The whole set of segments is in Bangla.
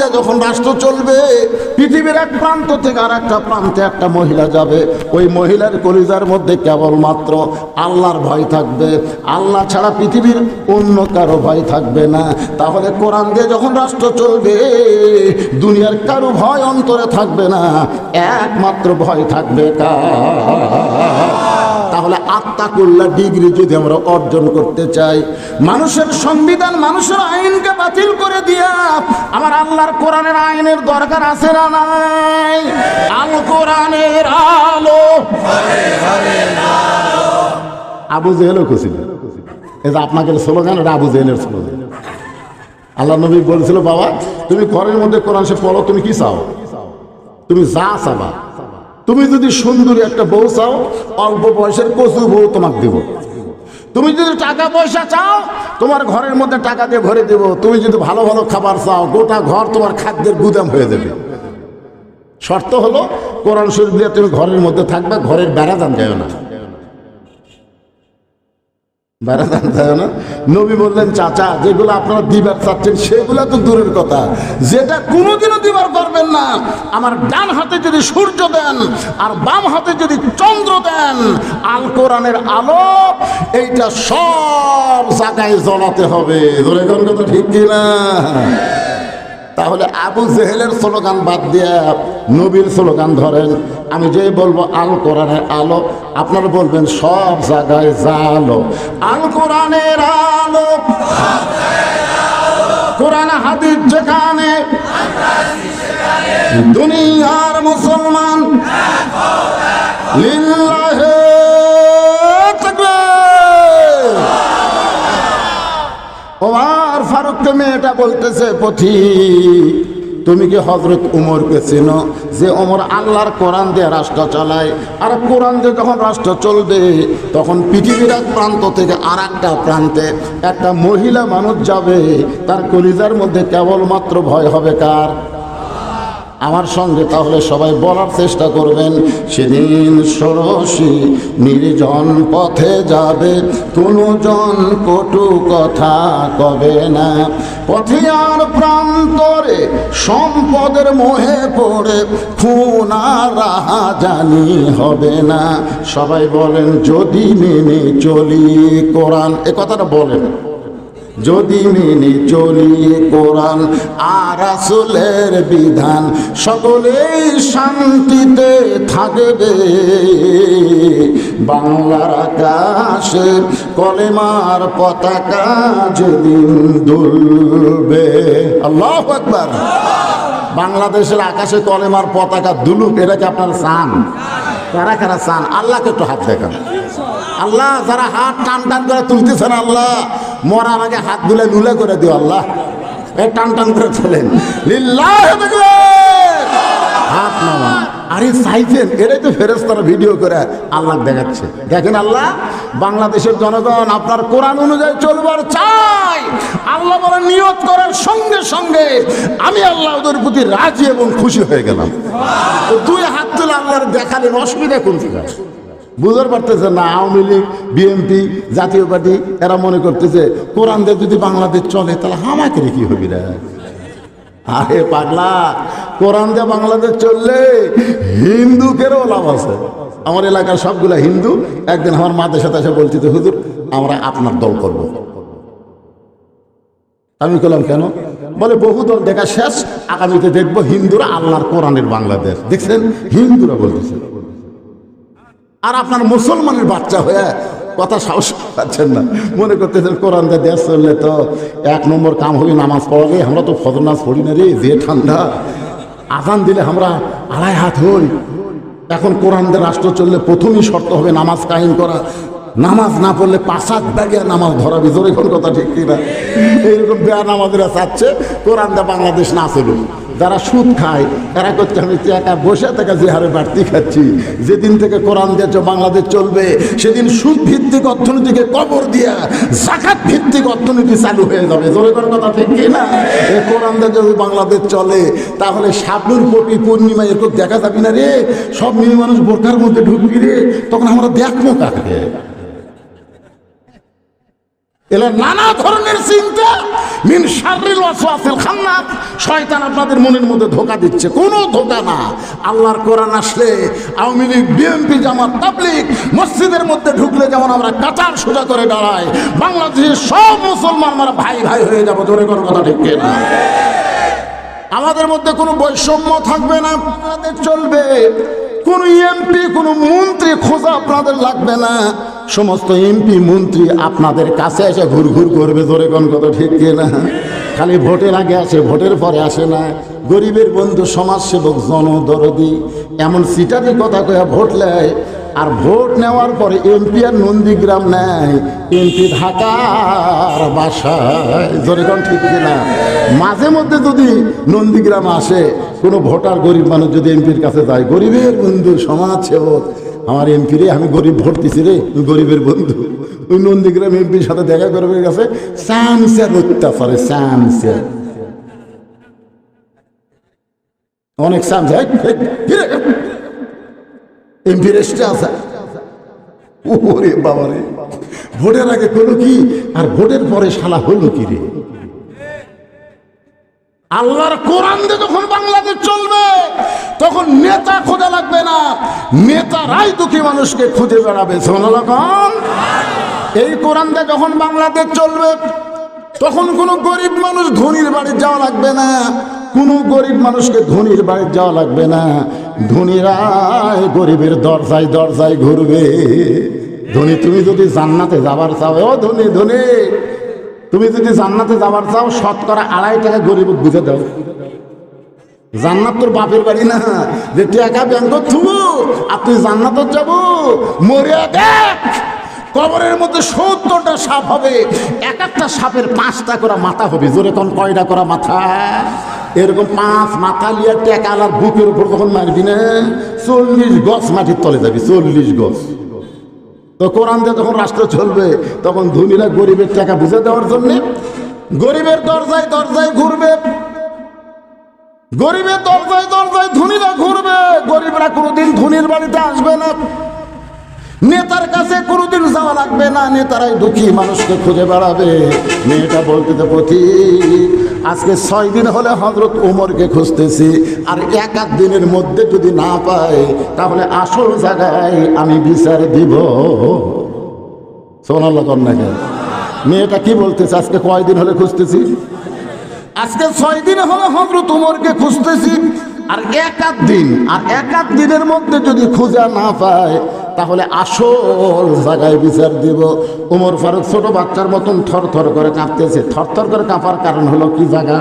দিয়ে যখন রাষ্ট্র চলবে, পৃথিবীর এক প্রান্ত থেকে আর একটা প্রান্তে একটা মহিলা যাবে। ওই মহিলার কলিজার মধ্যে কেবলমাত্র আল্লাহর ভয় থাকবে। আল্লাহ ছাড়া পৃথিবীর অন্য কারও ভয় থাকবে না। তাহলে কোরআন দিয়ে যখন রাষ্ট্র চলবে, দুনিয়ার কারও ভয় অন্তরে থাকবে না। একমাত্র ভয় থাকবে কার? তাহলে আত্মা আত্মাকুল্লা ডিগ্রি যদি আমরা অর্জন করতে চাই, মানুষের সংবিধান, মানুষের আইনকে বাতিল করে দিয়া আমার আল্লাহর কোরআনের আইনের দরকার আছে না নাই? আল কোরআনের আলো। আবু জেহেলও খুশি এই যে আপনাকে স্লোগান ওটা আবু জেহেলের স্লোগান। আল্লাহ নবী বলেছিল, বাবা, তুমি ঘরের মধ্যে কোরআন সে পড়ো, তুমি কি চাও? তুমি যা চাবা। তুমি যদি সুন্দরী একটা বউ চাও, অল্প বয়সের কচু বউ তোমাকে দেব। তুমি যদি টাকা পয়সা চাও, তোমার ঘরের মধ্যে টাকা দিয়ে ভরে দেব। তুমি যদি ভালো ভালো খাবার চাও, গোটা ঘর তোমার খাদ্যের গুদাম হয়ে যাবে। শর্ত হলো, কোরআন শরীফ দিয়ে তুমি ঘরের মধ্যে থাকবে, ঘরের বেড়া দান যায় না। নবী বললেন, চাচা, যেগুলো আপনারা দিবার চাচ্ছেন, সেগুলো তো দূরের কথা। যেটা কোনোদিনও দিবার পারবেন না। আমার ডান হাতে যদি সূর্য দেন, আর বাম হাতে যদি চন্দ্র দেন, আল কোরআনের আলো এইটা সব জায়গায় জ্বলাতে হবে। ধরে কোন কথা ঠিক কিনা? তাহলে আবু জেহেলের স্লোগান বাদ দিয়ে নবীর স্লোগান ধরেন। আমি যে বলব আল কোরআনের আলো, আপনারা বলবেন সব জায়গায় জালো। আল কোরআনের আলো, কোরআন হাদিস যেখানে, দুনিয়ার মুসলমান, লিল্লাহে ওমার এটা বলতেছে, পথি, তুমি কি হজরত উমরকে চেনো যে ওমর আল্লাহর কোরআন দিয়ে রাষ্ট্র চালায়? আর কোরআন দিয়ে যখন রাষ্ট্র চলবে, তখন পৃথিবীর এক প্রান্ত থেকে আর একটা প্রান্তে একটা মহিলা মানুষ যাবে। তার কলিজার মধ্যে কেবলমাত্র ভয় হবে কার? আমার সঙ্গে তাহলে সবাই বলার চেষ্টা করবেন, সেদিন ষোড়শী নির্জন পথে যাবে কোনো জন কটু কথা কবে না। পথিয়ার প্রান্তরে সম্পদের মোহে পড়ে, খুনা রাহা জানি হবে না। সবাই বলেন, যদি মেনে চলি কোরআন, এ কথাটা বলেন। যদি মেনে চলি কোরআন আর আসলের বিধান, সকলেই শান্তিতে থাকবে। বাংলার আকাশে কলেমার পতাকা যেদিন দুলবে। আল্লাহ একবার বাংলাদেশের আকাশে কলেমার পতাকা দুলুক, এটা কি আপনার চান কারা কারা চান আল্লাহকে একটু হাত দেখান। আল্লাহ, যারা হাত টান টান করে তুলতেছেন, আল্লাহ মরা আমাকে হাত দুলে নুলে করে দিও আল্লাহ। এই টান টান করে তাকবীর! হাত নামা আরে চাইছেন এটাই তো ফেরেস্তারা ভিডিও করে আল্লাহ দেখাচ্ছে। দেখেন আল্লাহ, বাংলাদেশের জনগণ আপনার কোরআন অনুযায়ী চলবার চাই। আল্লাহ বলে নিয়ত করার সঙ্গে সঙ্গে আমি আল্লাহ ওদের প্রতি রাজি এবং খুশি হয়ে গেলাম। তো দুই হাত তুলে আল্লাহর দেখালেন, অসুবিধা কোন থেকে বুঝতে পারতেছে না, আওয়ামী লীগ, বিএনপি, জাতীয় পার্টি, এরা মনে করতেছে, কোরআন দিয়ে যদি বাংলাদেশ চলে, তাহলে হামাকে কি হবি রে? আরে পাগলা, কোরআন দিয়ে বাংলাদেশ চললে হিন্দুকেরও লাভ আছে। আমার এলাকার সবগুলা হিন্দু, একদিন আমার মাদের সাথে এসে বলছে হুজুর, আমরা আপনার দল করব। আমি বললাম কেন? বলে, বহু দল দেখা শেষ, আগামীতে দেখব হিন্দুরা আল্লাহর কোরআনের বাংলাদেশ। দেখছেন? হিন্দুরা বলতেছে। আর আপনার মুসলমানের বাচ্চা হয়ে কথা সাহস পাচ্ছেন না। মনে করতেছেন, কোরআন দেশ চললে তো এক নম্বর কাম হবে নামাজ পড়াবে, আমরা তো ফজর নামাজ পড়ি না রে, যে ঠান্ডা। আজান দিলে আমরা আড়াই হাত হই। এখন কোরআন রাষ্ট্র চললে প্রথমেই শর্ত হবে নামাজ কায়েম করা। নামাজ না পড়লে পাঁচাত ব্যাগিয়া নামাজ ধরা ভিতরে কোন কথা ঠিক কিনা? এইরকম বেয়া নামাজেরা চাচ্ছে, কোরআন বাংলাদেশ না চলুক যারা সুদ খায়, এরা করছে, আমি একা বসে থেকে যে হারে বাড়তি খাচ্ছি। যেদিন থেকে কোরআন দিয়েছ, বাংলাদেশ চলবে। সেদিন সুদ ভিত্তিক অর্থনীতিকে কবর দিয়া জাকাত ভিত্তিক অর্থনীতি চালু হয়ে যাবে। জোরে করে কথা ঠিক না? এই কোরআন দিয়ে যদি বাংলাদেশ চলে, তাহলে সাবনুর পটি পূর্ণিমা এরকম দেখা যাবি না রে? সব মেয়ে মানুষ বোরকার মধ্যে ঢুকবি রে, তখন আমরা দেখব কাকে? এলে নানা ধরনের চিন্তা, মিন আপনাদের মনের মধ্যে দিচ্ছে। কোনো না। বিএনপি, জামাত মসজিদের মধ্যে ঢুকলে যেমন আমরা কাতার সোজা করে দাঁড়াই, বাংলাদেশের সব মুসলমান আমরা ভাই ভাই হয়ে যাব। জোরে কোনো কথা ঠিক না আমাদের মধ্যে কোনো বৈষম্য থাকবে না চলবে। কোন এমপি, কোন মন্ত্রী খোঁজা আপনাদের লাগবে না। সমস্ত এমপি মন্ত্রী আপনাদের কাছে এসে ঘুর ঘুর করবে, ধরে কোন কথা ঠিক না? খালি ভোটের আগে আসে, ভোটের পরে আসে না। গরিবের বন্ধু, সমাজসেবক, জনদরদি, এমন সিটারি কথা কয়া ভোট নেয় আর ভোট নেওয়ার পরে এমপি আর নন্দীগ্রাম নেয় এমপি ঢাকার বাসায়। কোন ঠিক না মাঝে মধ্যে যদি নন্দীগ্রাম আসে, কোনো ভোটার গরিব মানুষ যদি এমপির কাছে যায়, গরিবের বন্ধু, সমাজ সেবক, আমার এমপি রে, আমি গরিব ভোট দিছি রে গরিবের বন্ধু। ওই নন্দীগ্রাম এমপির সাথে দেখা করবে গেছে। স্যামসের অত্যাচারে স্যামসের অনেক স্যামসে এমপি রেস্টে আছে। ওরে বাবা রে ভোটের আগে কোনো কি? আর ভোটের পরে শালা হলো কি রে? আল্লাহর কোরআন দিয়ে যখন বাংলাদেশ চলবে, তখন নেতা খোঁজা লাগবে না। নেতারাই দুঃখী মানুষকে খুঁজে বেড়াবে। সোনালাগন এই কোরআন দিয়ে যখন বাংলাদেশ চলবে, তখন কোনো গরিব মানুষ ধনির বাড়ি যাওয়া লাগবে না। কোনো গরিব মানুষকে ধনির বাড়ি যাওয়া লাগবে না। ধনীরাই গরিবের দরজায় দরজায় ঘুরবে। ধনী, তুমি যদি জান্নাতে যাবার চাও, ও ধনী ধনী, তুমি যদি জান্নাতে যাবার চাও, শতকরা আড়াই টাকা গরিব বুঝে দাও। জান্নাত তোর বাপের বাড়ি না। যে টাকা ব্যাংক থুবো আর তুই জান্নাত যাব। মরিয়া দেখ, কবরের মধ্যে সত্তরটা সাপ হবে, এক একটা সাপের পাঁচটা করে মাথা হবে। জোরে কোন কয়টা করা মাথা? এরকম পাঁচ মাথা লিয়া টেকা আলার বুকের উপর তখন মারবি না, চল্লিশ গছ মাটির তলে যাবি, চল্লিশ গছ তো কোরআন দিয়ে যখন রাষ্ট্র চলবে, তখন ধনীরা গরিবের টাকা বুঝে দেওয়ার জন্য গরিবের দরজায় দরজায় ঘুরবে। গরিবের দরজায় দরজায় ধনীরা ঘুরবে। গরিবরা কোনোদিন ধনীর বাড়িতে আসবে না। নেতার কাছে কোনোদিন যাওয়া লাগবে না। নেতারাই দুঃখী মানুষকে খুঁজে বেড়াবে। মেয়েটা বলতে তো পথি আজকে ছয় দিন হলে হজরত উমরকে খুঁজতেছি, আর এক আধ দিনের মধ্যে যদি না পাই, তাহলে আসল জায়গায় আমি বিচার দিব। সোনাল্লা মেয়েটা কি বলতেছে? আজকে কয়দিন হলে খুঁজতেছি? আজকে ছয় দিন হলে হজরত উমরকে খুঁজতেছি, আর এক আধ দিন, আর এক আধ দিনের মধ্যে যদি খুঁজা না পায় তাহলে আসল জায়গায় বিচার দিব। উমর ফারুক ছোট বাচ্চার মতন থর থর করে কাঁপতেছে। থর থর করে কাঁপার কারণ হলো কি জায়গা?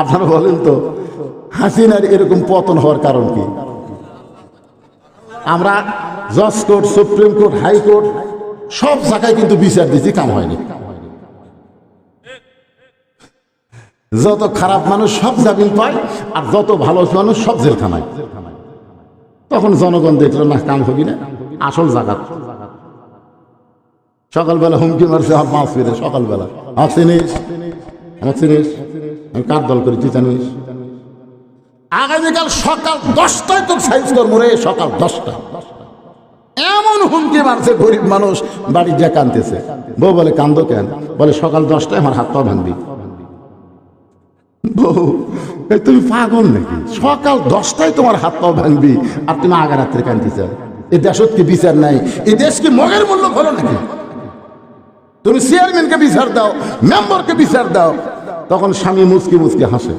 আপনারা বলেন তো, হাসিনার এরকম পতন হওয়ার কারণ কি? আমরা জজ কোর্ট, সুপ্রিম কোর্ট হাইকোর্ট সব জায়গায় কিন্তু বিচার দিচ্ছি কাম হয়নি। যত খারাপ মানুষ সব জামিন পায়, আর যত ভালো মানুষ সব জেলখানায়। তখন জনগণ দেখল, না কাম হবি না আসল জায়গা সকালবেলা হুমকি মারছে মাছ ফিরে সকালবেলা। আমার চিনিস? আমার চিনিস। আমি কার দল করি তুই জানিস? আগামীকাল সকাল দশটায় তোর সাইজ করব রে, সকাল দশটা এমন হুমকি মারছে, গরিব মানুষ বাড়ি যা কানতেছে বউ বলে, কান্দো কেন? বলে, সকাল দশটায় আমার হাত পা ভাঙবি। তুমি পাগল নাকি? সকাল দশটায় তোমার হাত পা ভাঙবি আর তুমি আগা রাত্রে কান্দিছ এই দেশত কি বিচার নাই? এই দেশ কি মগের মূল্য হলো নাকি? তুমি চেয়ারম্যানকে বিচার দাও, মেম্বারকে বিচার দাও। তখন স্বামী মুচকি মুচকি হাসে।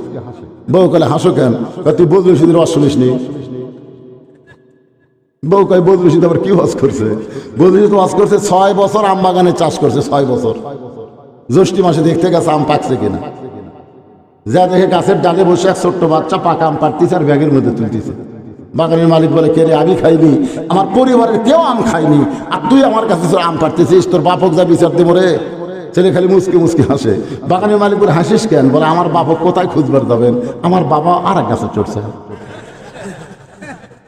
বউ কলে হাসো কেন? তুই বদরুল সিদ্দির ওয়াজ শুনিস নি? বউ কয় বদরুল সিদ্ধ আবার কি ওয়াজ করছে? বদরুল সিদ্ধ ওয়াজ করছে ছয় বছর আম বাগানে চাষ করছে ছয় বছর। জ্যৈষ্ঠী মাসে দেখতে গেছে আম পাকছে কিনা। যা দেখে গাছের ডালে বসে এক ছোট্ট বাচ্চা পাকা আম পারতিছে আর ব্যাগের মধ্যে তুলতেছে। বাগানের মালিক বলে, কে রে, আমি খাইনি, আমার পরিবারের কেউ আম খাইনি আর তুই আমার কাছে আম পারতেছিস তোর বাপক যা বিচার দেবো রে? ছেলে খালি মুসকে মুসকে হাসে। বাগানের মালিক বলে, হাসিস কেন? বলে, আমার বাপক কোথায় খুঁজবার যাবেন? আমার বাবা আর এক গাছে চড়ছে।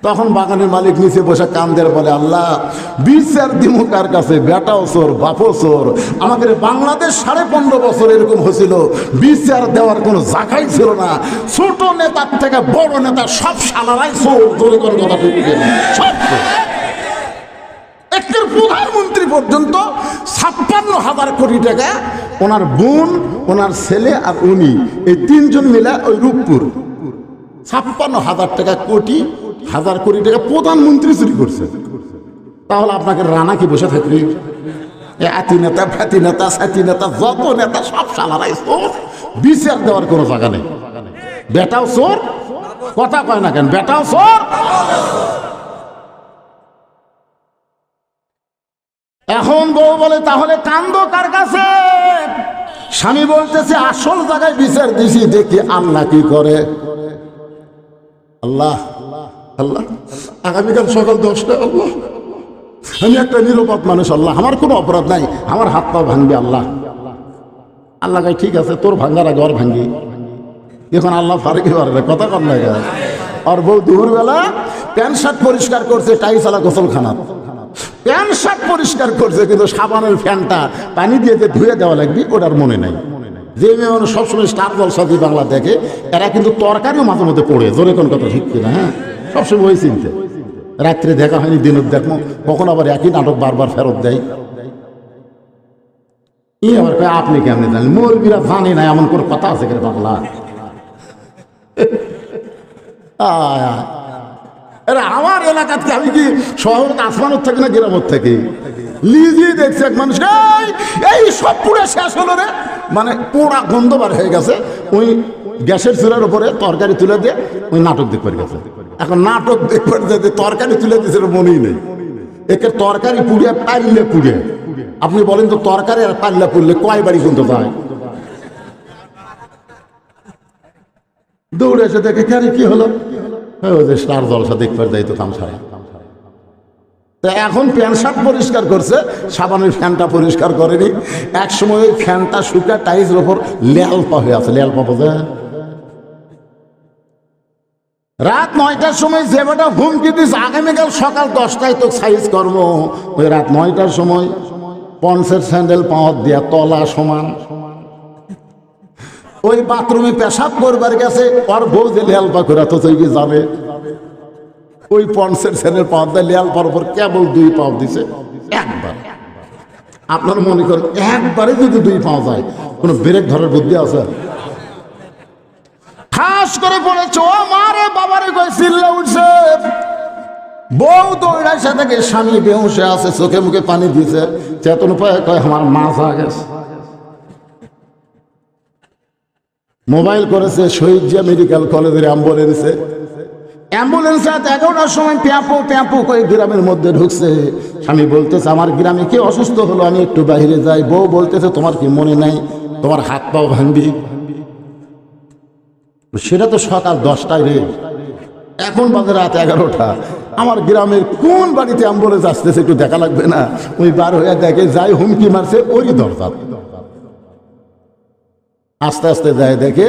তখন বাগানের মালিক নিচে বসে কান্দের বলে, আল্লাহ বিচার দিমু কার কাছে? বেটাও চোর, বাপও চোর। আমাদের বাংলাদেশ সাড়ে পনেরো বছর এরকম হয়েছিল। বিচার দেওয়ার কোনো জায়গাই ছিল না। ছোট নেতার থেকে বড় নেতা সব সালারাই চোর, জোরে করে কথা? সব। একের প্রধানমন্ত্রী পর্যন্ত ছাপ্পান্ন হাজার কোটি টাকা ওনার বোন, ওনার ছেলে আর উনি। এই তিনজন মিলে ওই রূপপুর। ছাপ্পান্ন হাজার টাকা কোটি হাজার কোটি টাকা প্রধানমন্ত্রী চুরি করছে। তাহলে আপনাকে রানা কি বসে থাকবে? আতি নেতা ফ্যাতি নেতা, সাতি নেতা, যত নেতা, সব সালারাই চোর। বিচার দেওয়ার কোনো জায়গা নেই। বেটাও চোর, কথা কয় না কেন? বেটাও চোর। এখন বউ বলে, তাহলে কান্দ কার কাছে? স্বামী বলতেছে, আসল জায়গায় বিচার দিছি, দেখি আল্লাহ কি করে? আল্লাহ আল্লাহ? আগামীকাল সকাল দশটা আল্লাহ। আমি একটা নিরাপদ মানুষ, আল্লাহ। আমার কোনো অপরাধ নাই। আমার হাত পা ভাঙবে আল্লাহ। আল্লাহ কয়, ঠিক আছে, তোর ভাঙ্গার আগে ওর ভাঙ্গি। এখন আল্লাহ ফারুকি পারবে কথা কর না আর বউ দুপুরবেলা প্যান্ট শার্ট পরিষ্কার করছে টাইসালা গোসলখানা। প্যান্ট শার্ট পরিষ্কার করছে, কিন্তু সাবানের ফ্যানটা পানি দিয়ে যে ধুয়ে দেওয়া লাগবে, ওটার মনে নাই। যে মেয়ে মানুষ সবসময় স্টার জলসা দিয়ে বাংলা দেখে, এরা কিন্তু তরকারিও মাঝে মধ্যে পড়ে। জোরে কোন কথা ঠিক কিনা হ্যাঁ? সবসময় ওই চিনতে। রাত্রে দেখা হয়নি দিনের দেখব কখন আবার একই নাটক বারবার ফেরত দেয়। ই আবার কয় আপনি কেমনি জানেন? মৌলবীরা জানে না এমন কোনো কথা আছে কেন বাংলা। আরে আমার এলাকাতে আমি কি শহর আসমানোর থেকে না গ্রামের থেকে? লিজি দেখছে এক মানুষ এই, এই সব পুরো শেষ হলো রে। মানে পোড়া গন্ধবার হয়ে গেছে। ওই গ্যাসের চুলার উপরে তরকারি তুলে দিয়ে ওই নাটক দেখবার গেছে। এখন নাটক দেখবার যেতে তরকারি তুলে দিয়েছে মনেই নেই। একে তরকারি পুড়ে পারলে পুড়ে আপনি বলেন তো তরকারি আর পাল্লা পুড়লে কয় বাড়ি কিন্তু যায় দৌড়ে এসে দেখে কেন কি হলো? হ্যাঁ, যে স্টার জলসা দেখবার যাই তো কাম ছাড়া তা এখন প্যান্ট শার্ট পরিষ্কার করছে সাবানের ফ্যানটা পরিষ্কার করেনি। এক সময় ফ্যানটা শুকা টাইজের ওপর লেলপা হয়ে আছে লেলপা বোঝা? রাত নয়টার সময় যে বেটা হুমকি দিস, আগামীকাল সকাল দশটায় তো সাইজ কর্ম ওই রাত নয়টার সময় পন্সের স্যান্ডেল পাওয়ার দিয়া তলা সমান। ওই বাথরুমে পেশাব করবার গেছে, ওর বউ যে লেলপা করে তো তৈরি যাবে? ওই পন্সের স্যান্ডেল পাওয়ার দেয় লেয়াল পাওয়ার উপর কেবল দুই পাও দিছে, একবার। আপনার মনে করেন, একবারে যদি দুই পাওয়া যায়, কোনো ব্রেক ধরার বুদ্ধি আছে? খাস করে ও মারে চোখে মুখে পানি দিছে চেতন উপায় গেছে। মোবাইল করেছে, শহীদ জিয়া মেডিকেল কলেজের অ্যাম্বুলেন্সে। অ্যাম্বুলেন্স এগারোটার সময় প্যাপো প্যাপো করে গ্রামের মধ্যে ঢুকছে। স্বামী বলতেছে, আমার গ্রামে কে অসুস্থ হলো, আমি একটু বাইরে যাই। বউ বলতেছে, তোমার কি মনে নাই? তোমার হাত পাও ভাঙবি? সেটা তো সকাল দশটায় রে এখন বাজে রাত এগারোটা। আমার গ্রামের কোন বাড়িতে অ্যাম্বুলেন্স আসতেছে একটু দেখা লাগবে না? ওই বার হয়ে দেখে যাই হুমকি মারছে ওরই দরজা। আস্তে আস্তে যায় দেখে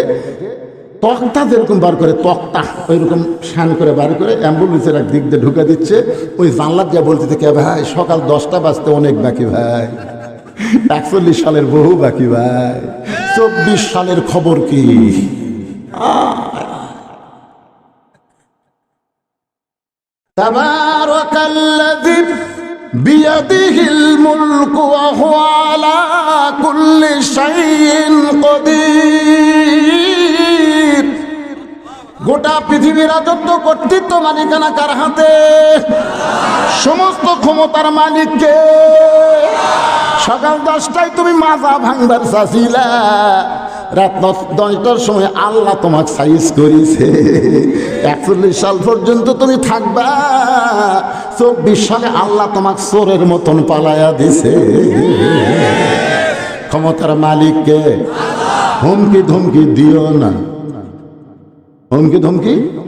তক্তা যেরকম বার করে, তক্তা ওইরকম শান করে বার করে অ্যাম্বুলেন্সের এক দিক দিয়ে ঢুকে দিচ্ছে। ওই জানলার যা বলতে থেকে ভাই, সকাল দশটা বাজতে অনেক বাকি ভাই। একচল্লিশ সালের বহু বাকি ভাই। চব্বিশ সালের খবর কি? تبارك الذي بيده الملك وهو على كل شيء قدير গোটা পৃথিবীর রাজত্ব কর্তৃত্ব মালিকানা কার হাতে সমস্ত ক্ষমতার মালিককে সকাল দশটায় তুমি মাজা ভাঙবার চাষিলা রাত দশ- দশটার সময় আল্লাহ তোমাকে সাইজ করিছে। একচল্লিশ সাল পর্যন্ত তুমি থাকবা। চব্বিশ সালে আল্লাহ তোমাকে চোরের মতন পালায়া দিছে। ক্ষমতার মালিককে হুমকি ধুমকি দিও না। হুমকি ধমকি?